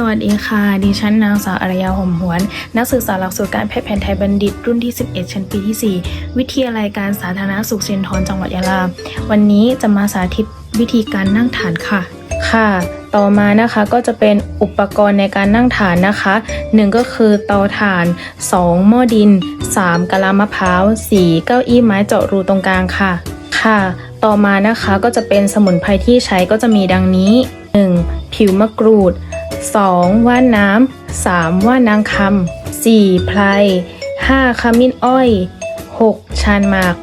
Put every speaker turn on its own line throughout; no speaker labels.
สวัสดีค่ะ ดิฉันนางสาวอารยาหอมหวน นักศึกษาหลักสูตรการแพทย์แผนไทยบัณฑิต รุ่นที่ 11 ชั้นปีที่ 4 วิทยาลัยการสาธารณสุขเชียงทอนจังหวัดยะลา วันนี้จะมาสาธิตวิธีการนั่งฐานค่ะ ค่ะ ต่อมานะคะก็จะเป็นอุปกรณ์ในการนั่งฐานนะคะ 1 ก็คือเตาถ่าน 2 หม้อดิน 3กะลามะพร้าว 4 เก้าอี้ไม้เจาะรูตรงกลางค่ะ ค่ะ ต่อมานะคะก็จะเป็นสมุนไพรที่ใช้ก็จะมีดังนี้ 1. ผิวมะกรูด 2. ว่านน้ำ 3. ว่านางคำ 4. ไพร 5. ขมิ้นอ้อย 6. ชานหมาก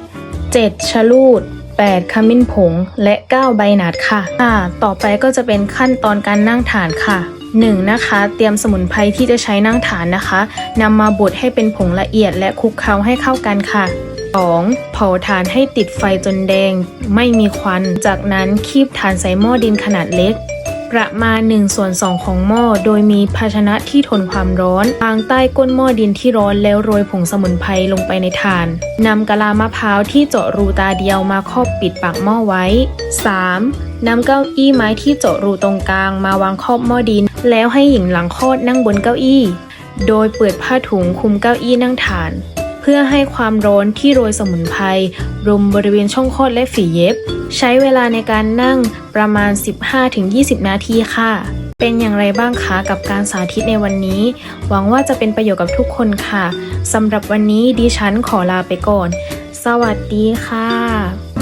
7. ชะลูด 8. ขมิ้นผง และ 9 ใบหนาดค่ะค่ะต่อไปก็จะเป็นขั้นตอนการนั่งฐานค่ะ 1. นะคะ เตรียมสมุนไพรที่จะใช้นั่งฐานนะคะนำมาบดให้เป็นผงละเอียดและคลุกเคล้าให้เข้ากันค่ะ 2. เผาถ่านให้ติดไฟจนแดง ไม่มีควัน จากนั้นคีบถ่านใส่หม้อดินขนาดเล็ก ประมาณ1ส่วน2ของหม้อ โดยมีภาชนะที่ทนความร้อนวางใต้ก้นหม้อดินที่ร้อนแล้วโรยผงสมุนไพรลงไปในถ่านนำกะลามะพร้าวที่เจาะรูตาเดียวมาครอบปิดปากหม้อไว้ 3. นำเก้าอี้ไม้ที่เจาะรูตรงกลางมาวางครอบหม้อดิน แล้วให้หญิงหลังคลอดนั่งบนเก้าอี้ โดยเปิดผ้าถุงคุมเก้าอี้นั่งถ่าน พื่อให้ความร้อนที่โรยสมุนไพรรุมบริเวณช่องคลอดและฝีเย็บ ใช้เวลาในการนั่งประมาณ 15-20 นาทีค่ะ เป็นอย่างไรบ้างคะกับการสาธิตในวันนี้ หวังว่าจะเป็นประโยชน์กับทุกคนค่ะสำหรับวันนี้ดิฉันขอลาไปก่อน สวัสดีค่ะ